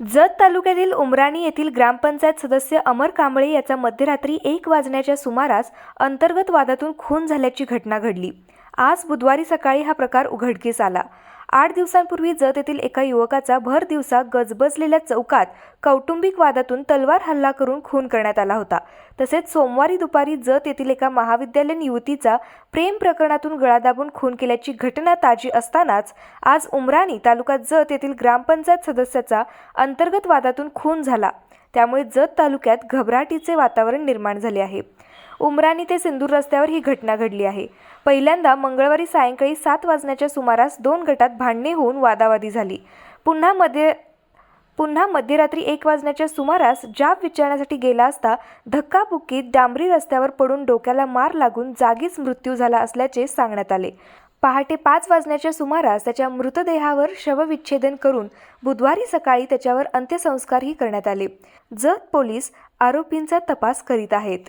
जत तालुक्यातील उमराणी येथील ग्रामपंचायत सदस्य अमर कांबळे याचा मध्यरात्री एक वाजण्याच्या सुमारास अंतर्गत वादातून खून झाल्याची घटना घडली. आज बुधवारी सकाळी हा प्रकार उघडकीस आला. आठ दिवसांपूर्वी जत येथील एका युवकाचा भर दिवसा गजबजलेल्या चौकात कौटुंबिक वादातून तलवार हल्ला करून खून करण्यात आला होता. तसेच सोमवारी दुपारी जत येथील एका महाविद्यालयीन युवतीचा प्रेम प्रकरणातून गळा दाबून खून केल्याची घटना ताजी असतानाच आज उमराणी तालुका जत येथील ग्रामपंचायत सदस्याचा अंतर्गत वादातून खून झाला. त्यामुळे जत तालुक्यात घबराटीचे वातावरण निर्माण झाले आहे. उमराणी ते सिंदूर रस्त्यावर ही घटना घडली आहे. पहिल्यांदा मंगळवारी सायंकाळी सात वाजण्याच्या सुमारास दोन गटात भांडणे होऊन वादावादी झाली. पुन्हा मध्ये पुन्हा मध्यरात्री एक वाजण्याच्या सुमारास जाब विचारण्यासाठी गेला असता धक्काबुक्कीत डांबरी रस्त्यावर पडून डोक्याला मार लागून जागीच मृत्यू झाला असल्याचे सांगण्यात आले. पहाटे पाच वाजण्याच्या सुमारास त्याच्या मृतदेहावर शवविच्छेदन करून बुधवारी सकाळी त्याच्यावर अंत्यसंस्कारही करण्यात आले. जत पोलीस आरोपींचा तपास करीत आहेत.